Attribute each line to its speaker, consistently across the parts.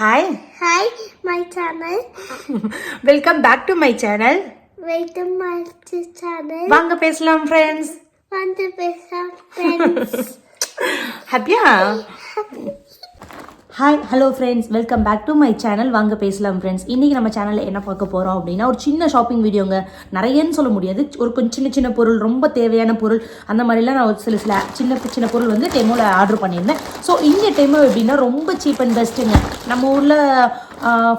Speaker 1: Hi
Speaker 2: Hi, my channel.
Speaker 1: Welcome back to my channel
Speaker 2: Welcome my channel.
Speaker 1: வாங்க பேசலாம் friends
Speaker 2: be some friends.
Speaker 1: ஹாப்பியா? Hi hello friends welcome back to my channel வாங்க பேசலாம் friends இன்றைக்கி நம்ம சேனலில் என்ன பார்க்க போகிறோம் அப்படின்னா ஒரு சின்ன ஷாப்பிங் வீடியோங்க நிறையன்னு சொல்ல முடியாது. ஒரு கொஞ்சம் சின்ன சின்ன பொருள் ரொம்ப தேவையான பொருள். அந்த மாதிரிலாம் நான் ஒரு சில சில சின்ன சின்ன பொருள் வந்து டெமோவில் ஆர்டர் பண்ணியிருந்தேன். ஸோ இந்த டெமோ எப்படின்னா ரொம்ப சீப் அண்ட் பெஸ்ட்டுங்க நம்ம ஊரில்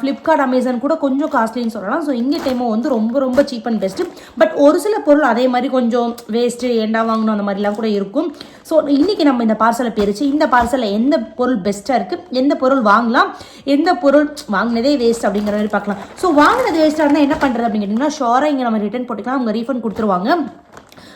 Speaker 1: ஃப்ளிப்கார்ட் அமேசான் கூட கொஞ்சம் காஸ்ட்லின்னு சொல்லலாம். ஸோ இங்கே டைமோ வந்து ரொம்ப ரொம்ப சீப் அண்ட் பெஸ்ட்டு பட் ஒரு சில பொருள் அதே மாதிரி கொஞ்சம் வேஸ்ட்டு ஏண்டா வாங்கணும் அந்த மாதிரிலாம் கூட இருக்கும். ஸோ இன்றைக்கி நம்ம இந்த பார்சலை பிரித்து இந்த பார்சலில் எந்த பொருள் பெஸ்ட்டாக இருக்குது எந்த பொருள் வாங்கலாம் எந்த பொருள் வாங்கினதே வேஸ்ட் அப்படிங்கிற மாதிரி பார்க்கலாம். ஸோ வாங்கினது வேஸ்ட்டாக இருந்தால் என்ன பண்ணுறது அப்படின்னு கேட்டிங்கன்னா ஷோராக இங்கே நம்ம ரிட்டர்ன் போட்டுக்கலாம் அவங்க ரீஃபண்ட் கொடுத்துருவாங்க.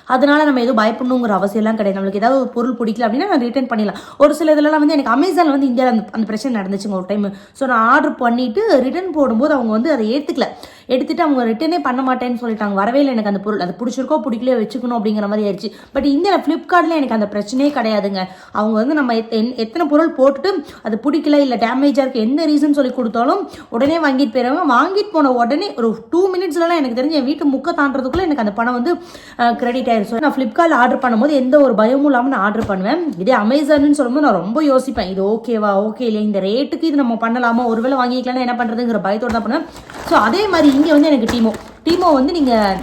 Speaker 1: அதனால நம்ம எதுவும் பயப்படணுங்கிற அவசியம்லாம் கிடையாது. நம்மளுக்கு ஏதாவது ஒரு பொருள் பிடிக்கல அப்படின்னா நான் ரிட்டர்ன் பண்ணிடலாம். ஒரு சில இதெல்லாம் வந்து எனக்கு அமேசானில் வந்து இந்தியாவில் அந்த அந்த பிரச்சனை நடந்துச்சுங்க ஒரு டைம் ஸோ நான் ஆர்டர் பண்ணிவிட்டு ரிட்டர்ன் போடும்போது அவங்க வந்து அதை ஏற்றுக்கல எடுத்துட்டு அவங்க ரிட்டர்னே பண்ண மாட்டேன்னு சொல்லிட்டாங்க. வரவே இல்லை எனக்கு அந்த பொருள். அது பிடிச்சிருக்கோ பிடிக்கலையோ வச்சுக்கணும் அப்படிங்கிற மாதிரி ஆயிடுச்சு. பட் இந்த ஃப்ளிப்கார்ட்டில் எனக்கு அந்த பிரச்சனையே கிடையாதுங்க. அவங்க வந்து நம்ம என்- எத்தனை பொருள் போட்டுட்டு அது பிடிக்கல இல்லை டேமேஜாக இருக்குது எந்த ரீசன் சொல்லி கொடுத்தாலும் உடனே வாங்கிட்டு போயிடுவாங்க வாங்கிட்டு போன உடனே ஒரு டூ மினிட்ஸ்லலாம் எனக்கு தெரிஞ்சு என் வீட்டு முக்க தாண்டதுக்குள்ளே எனக்கு அந்த பணம் வந்து கிரெடிட் ஆயிடுச்சு நான் ஃப்ளிப்கார்ட்டில் ஆர்டர் பண்ணும்போது எந்த ஒரு பயமும் இல்லாமல் நான் ஆர்டர் பண்ணுவேன். இதே அமேசான்னு சொல்லும்போது நான் ரொம்ப யோசிப்பேன். இது ஓகேவா ஓகே இல்லையா? இந்த ரேட்டுக்கு இது நம்ம பண்ணலாமா? ஒருவேளை வாங்கிக்கலாம்னா என்ன பண்ணுறதுங்கிற பயத்தோட தான் பண்ணுவேன். ஸோ அதே மாதிரி இங்கே வந்து எனக்கு டீமோ. டீமோ வந்து நீங்கள்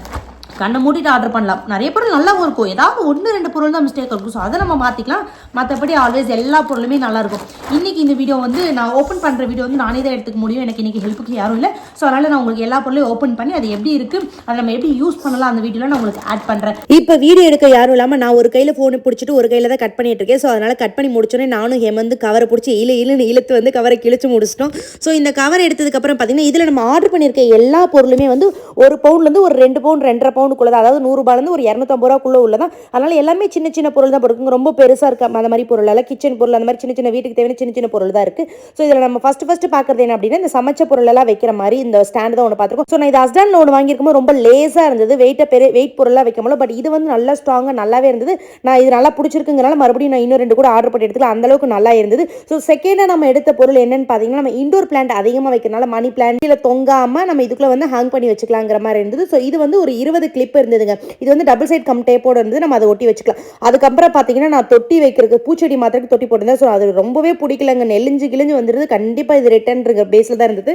Speaker 1: கண்ணை மூடிட்டு ஆர்டர் பண்ணலாம். நிறைய பொருள் நல்லாவும் இருக்கும். ஏதாவது ஒன்று ரெண்டு பொருள் தான் மிஸ்டேக் இருக்கும். ஸோ அதை நம்ம மாற்றிக்கலாம் மற்றபடி ஆல்வேஸ் எல்லா பொருளுமே நல்லா இருக்கும் இந்த வீடியோ வந்து நான் ஓப்பன் பண்ணுற வீடியோ வந்து நானே தான் எடுத்துக்க முடியும். எனக்கு இன்னைக்கு ஹெல்ப்புக்கு யாரும் இல்லை. ஸோ அதனால் நான் உங்களுக்கு எல்லா பொருளையும் ஓப்பன் பண்ணி அது எப்படி இருக்குது அதை நம்ம எப்படி யூஸ் பண்ணலாம் அந்த வீடியோவில் நான் உங்களுக்கு ஆட் பண்ணுறேன்
Speaker 3: இப்போ வீடியோ எடுக்க யாரும் இல்லாமல் நான் ஒரு கையில் ஃபோனை பிடிச்சிட்டு ஒரு கையில் தான் கட் பண்ணிட்டு இருக்கேன். ஸோ அதனால் கட் பண்ணி முடிச்சோடனே நானும் ஹேமந்து கவரை பிடிச்சி இழு இழுன்னு இழுத்து வந்து கவரை கிழிச்சு முடிச்சிட்டோம். ஸோ இந்த கவர் எடுத்ததுக்கப்புறம் பார்த்தீங்கன்னா இதில் நம்ம ஆர்டர் பண்ணியிருக்க எல்லா பொருளுமே வந்து ஒரு பவுண்ட்லேருந்து ஒரு ரெண்டு பவுண்ட் ரெண்டரை பவுண்ட் பவுண்டுக்குள்ள தான் அதாவது நூறுரூபாலேருந்து ஒரு இரநூத்தம்பது ரூபாக்குள்ளே உள்ளதான். அதனால் எல்லாமே சின்ன சின்ன பொருள் தான் போட்டுருக்குங்க ரொம்ப பெருசாக இருக்க அந்த மாதிரி பொருள் எல்லாம் கிச்சன் பொருள் அந்த மாதிரி சின்ன சின்ன வீட்டுக்கு தேவையான சின்ன சின்ன பொருள் தான் இருக்குது ஸோ இதில் நம்ம ஃபஸ்ட்டு ஃபஸ்ட்டு பார்க்குறது என்ன அப்படின்னா இந்த சமைச்ச பொருள் எல்லாம் வைக்கிற மாதிரி இந்த ஸ்டாண்ட் தான் ஒன்று பார்த்துருக்கோம். ஸோ நான் இது அஸ்டானில் ஒன்று வாங்கியிருக்கும்போது ரொம்ப லேஸாக இருந்தது. வெயிட்டை பெரிய வெயிட் பொருளாக வைக்க முடியல பட் இது வந்து நல்லா ஸ்ட்ராங்காக நல்லாவே இருந்தது. நான் இது நல்லா பிடிச்சிருக்குங்கனால மறுபடியும் நான் இன்னும் ரெண்டு கூட ஆர்டர் பண்ணி எடுத்துக்கலாம் அந்த அளவுக்கு நல்லா இருந்தது. ஸோ செகண்டாக நம்ம எடுத்த பொருள் என்னென்னு பார்த்தீங்கன்னா நம்ம இண்டோர் பிளான்ட் அதிகமாக வைக்கிறனால மணி பிளான்ட் இல்லை தொங்காமல் நம்ம இதுக்குள்ள வந்து ஹேங் பண்ணி வச்சுக்கலாங்கிற மாதிரி இருந்தது. ஸோ இது வந்து ஒரு இருபது கிளிப் இருந்ததுங்க. இது வந்து டபுள் சைட் கம் டேப்போட இருந்து நம்ம அதை ஒட்டி வச்சுக்கலாம். அதுக்கப்புறம் பார்த்தீங்கன்னா நான் தொட்டி வைக்கிறதுக்கு பூச்செடி மாத்திரக்கு தொட்டி போட்டிருந்தேன். ஸோ அது ரொம்பவே பிடிக்கலங்க. நெலிஞ்சு கிழிஞ்சு வந்துருது. கண்டிப்பாக இது ரிட்டர்ன் பேஸில் தான் இருந்தது.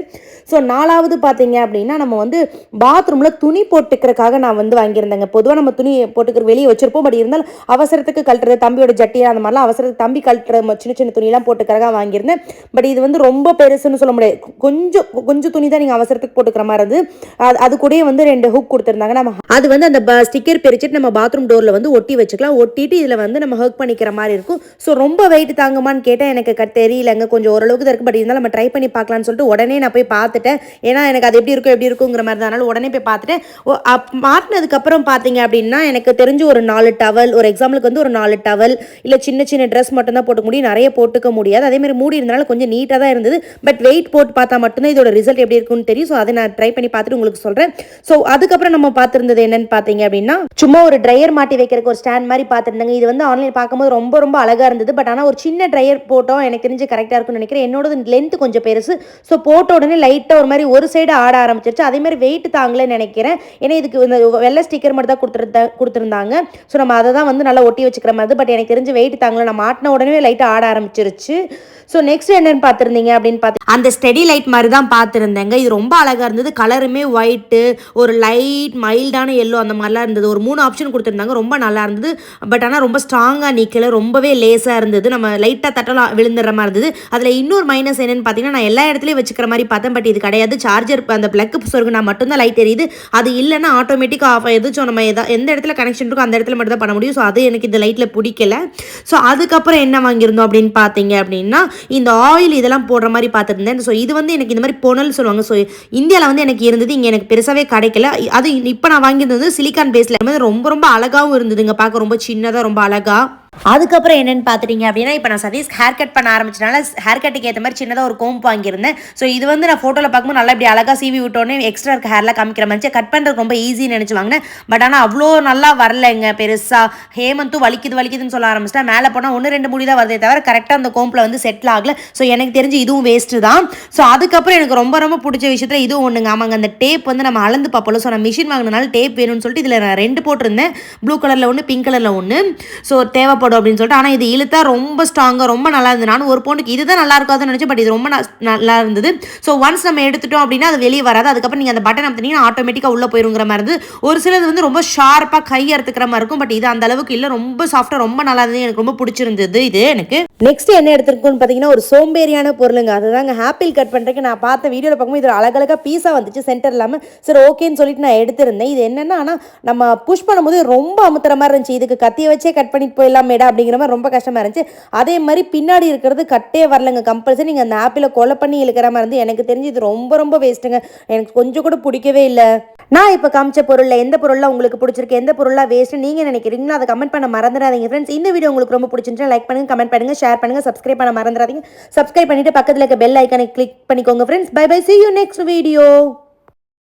Speaker 3: ஸோ நாலாவது பார்த்தீங்க அப்படின்னா நம்ம வந்து பாத்ரூமில் துணி போட்டுக்கிறக்காக நான் வந்து வாங்கியிருந்தேங்க. பொதுவாக நம்ம துணி போட்டுக்கிற வெளியே வச்சிருப்போம். பட் இருந்தாலும் அவசரத்துக்கு கழட்டுறது தம்பியோட ஜட்டி அந்த மாதிரிலாம் அவசரத்துக்கு தம்பி கழட்டுற சின்ன சின்ன துணியெல்லாம் போட்டுக்கிறக்காக வாங்கியிருந்தேன். பட் இது வந்து ரொம்ப பெருசுன்னு சொல்ல முடியாது. கொஞ்சம் கொஞ்சம் துணி தான் நீங்கள் அவசரத்துக்கு போட்டுக்கிற மாதிரி இருந்தது. அது அது கூடயே வந்து ரெண்டு ஹூக் கொடுத்துருந்தாங்க. நம்ம அது வந்து அந்த ஸ்டிக்கர் பிரிச்சுட்டு நம்ம பாத்ரூம் டோரில் வந்து ஒட்டி வச்சுக்கலாம். ஒட்டிட்டு இதில் வந்து நம்ம ஹக் பண்ணிக்கிற மாதிரி இருக்கும். ஸோ ரொம்ப வெயிட் தாங்குமான்னு கேட்டால் எனக்கு க- தெரியலங்க. கொஞ்சம் ஓரளவுக்கு தான் இருக்குது பட் இருந்தாலும் நம்ம ட்ரை பண்ணி பார்க்கலாம்னு சொல்லிட்டு உடனே நான் போய் பார்த்துட்டேன். ஏன்னா எனக்கு அது எப்படி இருக்கும் எப்படி இருக்குங்கிற மாதிரி தான். உடனே போய் பார்த்துட்டேன். ஓ, அப் மாட்டினதுக்கப்புறம் பார்த்தீங்க அப்படின்னா எனக்கு தெரிஞ்சு ஒரு நாலு டவல் ஒரு எக்ஸாம்பிளுக்கு வந்து ஒரு நாலு டவல் இல்லை சின்ன சின்ன ட்ரெஸ் மட்டும் தான் போட்டுக்க முடியும். நிறைய போட்டுக்க முடியாது. அதேமாதிரி மூடி இருந்தனால கொஞ்சம் நீட்டாக தான் இருந்தது. பட் வெயிட் போட்டு பார்த்தா மட்டும்தான் இதோட ரிசல்ட் எப்படி இருக்குன்னு தெரியும். ஸோ அதை நான் ட்ரை பண்ணி பார்த்துட்டு உங்களுக்கு சொல்கிறேன் ஸோ அதுக்கப்புறம் நம்ம பார்த்துருந்தது என்னன்னு பார்த்தீங்க அப்படின்னா சும்மா ஒரு ட்ரையர் மாட்டி வைக்கிறதுக்கு ஒரு ஸ்டாண்ட் மாதிரி பார்த்துருந்தாங்க. இது வந்து ஆன்லைன் பார்க்கும்போது ரொம்ப ரொம்ப அழகாக இருந்தது. பட் ஆனால் ஒரு சின்ன ட்ரையர் போட்டோம். எனக்கு தெரிஞ்சு கரெக்டாக இருக்கும்னு நினைக்கிறேன். என்னோட லென்த் கொஞ்சம் பெருசு. ஸோ போட்ட உடனே லைட்டாக ஒரு மாதிரி ஒரு சைடு ஆட ஆரம்பிச்சிருச்சு. அதே மாதிரி வெயிட் தாங்கலன்னு நினைக்கிறேன். ஏன்னா இதுக்கு இந்த வெள்ளை ஸ்டிக்கர் மட்டும் தான் கொடுத்துருந்தா கொடுத்துருந்தாங்க. ஸோ நம்ம அதை தான் வந்து நல்லா ஒட்டி வச்சுக்கிற மாதிரி பட் எனக்கு தெரிஞ்சு வெயிட் தாங்கல. நான் மாட்டின உடனே லைட்டாக ஆட ஆரம்பிச்சிருச்சு. ஸோ நெக்ஸ்ட் என்னென்னு பார்த்துருந்தீங்க அப்படின்னு பார்த்து அந்த ஸ்டெடி லைட் மாதிரி தான் பார்த்துருந்தேங்க. இது ரொம்ப அழகாக இருந்தது. கலருமே ஒயிட்டு ஒரு லைட் மைல்டான எல்லோ அந்த மாதிரிலாம் இருந்தது. ஒரு மூணு ஆப்ஷன் கொடுத்துருந்தாங்க. ரொம்ப நல்லா இருந்தது. பட் ஆனால் ரொம்ப ஸ்ட்ராங்காக நிற்கல ரொம்பவே லேஸாக இருந்தது. நம்ம லைட்டாக தட்டலாம் விழுந்துடுற மாதிரி இருந்தது. அதில் இன்னொரு மைனஸ் என்னென்னு பார்த்தீங்கன்னா நான் எல்லா இடத்துலையும் வச்சுக்கிற மாதிரி பார்த்தேன். பட் இது கிடையாது. சார்ஜர் அந்த பிளக் சொருகுனா மட்டும்தான் லைட் எரியுது. அது இல்லைன்னா ஆட்டோமேட்டிக்காக ஆஃப் ஆயிடுது. ஸோ நம்ம எதா எந்த இடத்துல கனெக்ஷன் இருக்கோ அந்த இடத்துல மட்டும் தான் பண்ண முடியும். ஸோ அது எனக்கு இந்த லைட்டில் பிடிக்கல. ஸோ அதுக்கப்புறம் என்ன வாங்கியிருந்தோம் அப்படின்னு பார்த்தீங்க அப்படின்னா இந்த ஆயில் இதெல்லாம் போடுற மாதிரி இருந்தேன். ஸோ இது வந்து எனக்கு இந்த மாதிரி பொனல் சொல்லுவாங்க. ஸோ இந்தியாவில் வந்து எனக்கு இருந்தது இங்கே எனக்கு பெருசாகவே கிடைக்கல. அது இப்போ நான் வாங்கியிருந்தது சிலிக்கான் பேஸில் ரொம்ப ரொம்ப அழகாகவும் இருந்ததுங்க. பார்க்க ரொம்ப சின்னதாக ரொம்ப அழகா. அதுக்கப்புறம் என்னென்னு பார்த்துட்டீங்க அப்படின்னா இப்போ நான் சதீஷ் ஹேர் கட் பண்ண ஆரம்பிச்சனால ஹேர் கட்டுக்கு ஏற்ற மாதிரி சின்னதாக ஒரு கோம்பு வாங்கியிருந்தேன். ஸோ இது வந்து நான் ஃபோட்டோவில் பார்க்கும்போது நல்லா இப்படி அழகாக சீவி விட்டோன்னே எக்ஸ்ட்ரா இருக்க ஹேர்லாம் காமிக்கிற மாதிரி கட் பண்ணுறது ரொம்ப ஈஸின்னு நினச்சி வாங்கினேன். பட் ஆனால் அவ்வளோ நல்லா வரலைங்க பெருசாக ஹேமந்தும் வலிக்குது வலிக்குதுன்னு சொல்ல ஆரம்பிச்சிட்டா. மேலே போனால் ஒன்று ரெண்டு முடி தான் வருதே தவிர கரெக்டாக அந்த கோம்பில் வந்து செட்டில் ஆகலை. ஸோ எனக்கு தெரிஞ்சு இதுவும் வேஸ்ட்டு தான். ஸோ அதுக்கப்புறம் எனக்கு ரொம்ப ரொம்ப பிடிச்ச விஷயத்தில் இதுவும் ஒன்றுங்க ஆமாங்க அந்த டேப் வந்து நம்ம அளந்து பார்ப்போம் ஸோ நான் மிஷின் வாங்கினால டேப் வேணும்னு சொல்லிட்டு இதில் நான் ரெண்டு போட்டிருந்தேன். ப்ளூ கலரில் ஒன்று பிங்க் கலரில் ஒன்று ஸோ தேவைப்படும் அப்படின்னு சொல்லிட்டு ஆனால் இது இழுத்தா ரொம்ப ஸ்ட்ராங்காக ரொம்ப நல்லா இருந்தது. நானும் ஒரு பொண்ணுக்கு இதுதான் நல்லா இருக்காதுன்னு நினச்சேன் பட் இது ரொம்ப நல்லா இருந்தது. ஸோ ஒன்ஸ் நம்ம எடுத்துட்டோம் அப்படின்னா அது வெளியே வராது. அதுக்கப்புறம் நீங்கள் அந்த பட்டன் அமுத்தினீங்கன்னா ஆட்டோமேட்டிக்காக உள்ளே போயிருங்கிற மாதிரி இருந்தது. ஒரு சிலது வந்து ரொம்ப ஷார்ப்பாக கை அறுத்துக்கிற மாதிரி இருக்கும் பட் இது அந்த அளவுக்கு இல்லை. ரொம்ப சாஃப்டாக ரொம்ப நல்லா இருந்தது. எனக்கு ரொம்ப பிடிச்சிருந்தது இது எனக்கு. நெக்ஸ்ட் என்ன எடுத்துருக்கோன்னு பார்த்தீங்கன்னா ஒரு சோம்பேறியான பொருளுங்க. அதுதாங்க ஆப்பிள் கட் பண்ணுறதுக்கு நான் பார்த்த வீடியோவில் பார்க்கும்போது இது அழகழகாக பீஸாக வந்துச்சு சென்டர் இல்லாமல் சரி ஓகேன்னு சொல்லிட்டு நான் எடுத்திருந்தேன். இது என்னென்னா ஆனால் நம்ம புஷ் பண்ணும்போது ரொம்ப அமுத்துற மாதிரி இருந்துச்சு. இதுக்கு கத்தியை வச்சே கட் பண்ணிட்டு போயிடலாமே மேடா அப்படிங்கிற மாதிரி ரொம்ப கஷ்டமாக இருந்துச்சு. அதே மாதிரி பின்னாடி இருக்கிறது கட்டே வரலங்க. கம்பல்சரி நீங்கள் அந்த ஆப்பில் கொலை பண்ணி இழுக்கிற மாதிரி இருந்து எனக்கு தெரிஞ்சு இது ரொம்ப ரொம்ப வேஸ்ட்டுங்க எனக்கு கொஞ்சம் கூட பிடிக்கவே இல்லை. நான் இப்போ காமிச்ச பொருளில் எந்த பொருளாக உங்களுக்கு பிடிச்சிருக்கு? எந்த பொருளாக வேஸ்ட்டு நீங்கள் நினைக்கிறீங்களோ அதை கமெண்ட் பண்ண மறந்துடாதீங்க ஃப்ரெண்ட்ஸ் இந்த வீடியோ உங்களுக்கு ரொம்ப பிடிச்சிருந்துச்சு லைக் பண்ணுங்க கமெண்ட் பண்ணுங்க ஷேர் பண்ணுங்கள் சப்ஸ்கிரைப் பண்ண மறந்துடாதீங்க. சப்ஸ்கிரைப் பண்ணிட்டு பக்கத்தில் இருக்க பெல் ஐக்கானை கிளிக் பண்ணிக்கோங்க friends bye bye see you next video